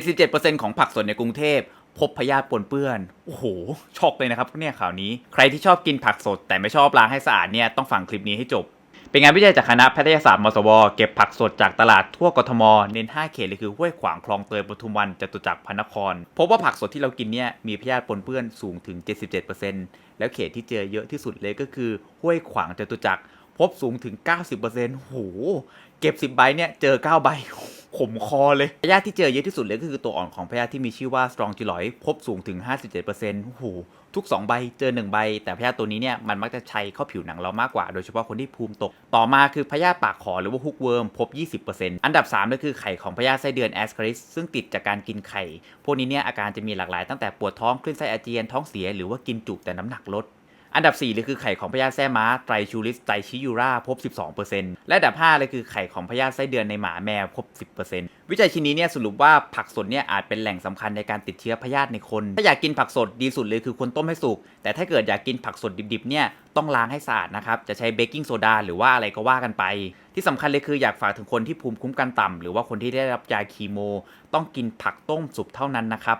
77%ของผักสดในกรุงเทพพบพยาธิปนเปื้อน โอ้โห ช็อกเลยนะครับเนี่ยข่าวนี้ ใครที่ชอบกินผักสด แต่ไม่ชอบล้างให้สะอาดเนี่ยต้องฟังคลิปนี้ให้จบ เป็นงานวิจัยจากคณะแพทยศาสตร์มศว เก็บผักสดจากตลาดทั่วกทม เน้น 5 เขตเลยคือห้วยขวางคลองเตยปทุมวันจตุจักรพระนคร พบว่าผักสดที่เรากินเนี่ยมีพยาธิปนเปื้อนสูงถึง 77%แล้วเขตที่เจอเยอะที่สุดเลยก็คือห้วยขวางจตุจักรพบสูงถึง 90%โห เก็บ 10 ใบเนี่ยเจอ 9 ใบ ขมคอเลยพยาธิที่เจอเยอะที่สุดเลยก็คือตัวอ่อนของพยาธิที่มีชื่อว่า strong g อยพบสูงถึง 57%โอ้โหทุก 2 ใบเจอ 1 ใบ แต่พยาธิตัวนี้เนี่ยมันมักจะใช้เข้าผิวหนังเรามากกว่า โดยเฉพาะคนที่ภูมิตก ต่อมาคือพยาธิปากขอหรือว่าฮุกเวิร์มพบ 20%อันดับ3ก็คือไข่ของพยาธิไส้เดือนแอสคาริสซึ่งติดจากการกินไข่ พวกนี้เนี่ยอาการจะมีหลากหลายตั้งแต่ปวดท้องคลื่นไส้อาเจียนท้องเสียหรือว่ากินจุแต่น้ำหนักลด อันดับ4เลยคือไข่ของพยาธิแท้ม้าไตรชูริสไตรชิยูราพบ 12%และอันดับ 5 เลยคือไข่ของพยาธิไส้เดือนในหมาแมวพบ 10%วิจัยชิ้นนี้เนี่ยสรุปว่าผักสดเนี่ยอาจเป็นแหล่งสำคัญในการติดเชื้อพยาธิในคน ถ้าอยากกินผักสดดีสุดเลยคือควรต้มให้สุก แต่ถ้าเกิดอยากกินผักสดดิบๆเนี่ยต้องล้างให้สะอาดนะครับ จะใช้เบกกิ้งโซดาหรือว่าอะไรก็ว่ากันไป ที่สำคัญเลยคืออยากฝากถึงคนที่ภูมิคุ้มกันต่ำหรือว่าคนที่ได้รับยาคีโม ต้องกินผักต้มสุกเท่านั้นนะครับ